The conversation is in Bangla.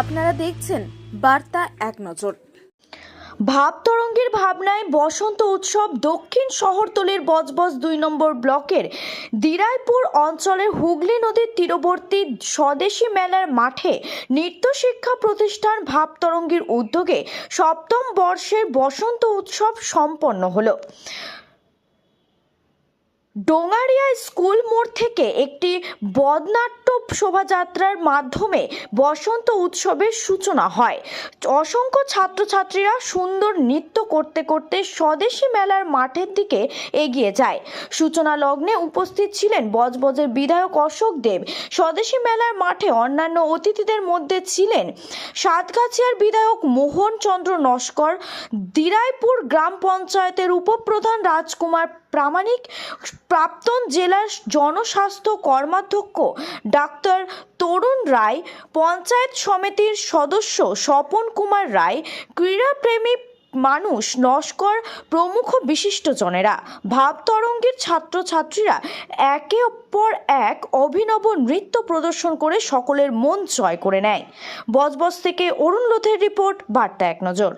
আপনারা দেখছেন বার্তা এক নজর। ভাবতরঙ্গের ভাবনায় বসন্ত উৎসব দক্ষিণ শহরতলির বজবজ দুই নম্বর ব্লকের দিরাইপুর অঞ্চলের হুগলি নদীর তীরবর্তী স্বদেশী মেলার মাঠে নৃত্য শিক্ষা প্রতিষ্ঠান ভাব ভাবতরঙ্গের উদ্যোগে সপ্তম বর্ষের বসন্ত উৎসব সম্পন্ন হলো। ডোঙারিয়া স্কুল মোড় থেকে একটি বদনাট্য শোভাযাত্রার মাধ্যমে বসন্ত উৎসবের সূচনা হয়। অসংখ্য ছাত্রছাত্রীরা সুন্দর নৃত্য করতে করতে স্বদেশী মেলার মাঠের দিকে এগিয়ে যায়। সূচনা লগ্নে উপস্থিত ছিলেন বজবজের বিধায়ক অশোক দেব। স্বদেশী মেলার মাঠে অন্যান্য অতিথিদের মধ্যে ছিলেন সাতগাছিয়ার বিধায়ক মোহন চন্দ্র নস্কর, দিরাইপুর গ্রাম পঞ্চায়েতের উপপ্রধান রাজকুমার প্রামাণিক প্রাক্তন জেলার জনস্বাস্থ্য কর্মাধ্যক্ষ ডাক্তার তরুণ রায়, পঞ্চায়েত সমিতির সদস্য স্বপন কুমার রায়, ক্রীড়াপ্রেমী মানুষ নস্কর প্রমুখ বিশিষ্টজনেরা, ভাবতরঙ্গের ছাত্রছাত্রীরা একে অপর এক অভিনব নৃত্য প্রদর্শন করে সকলের মন জয় করে নেয়। বজবজ থেকে অরুণ লোথের রিপোর্ট, বার্তা এক নজর।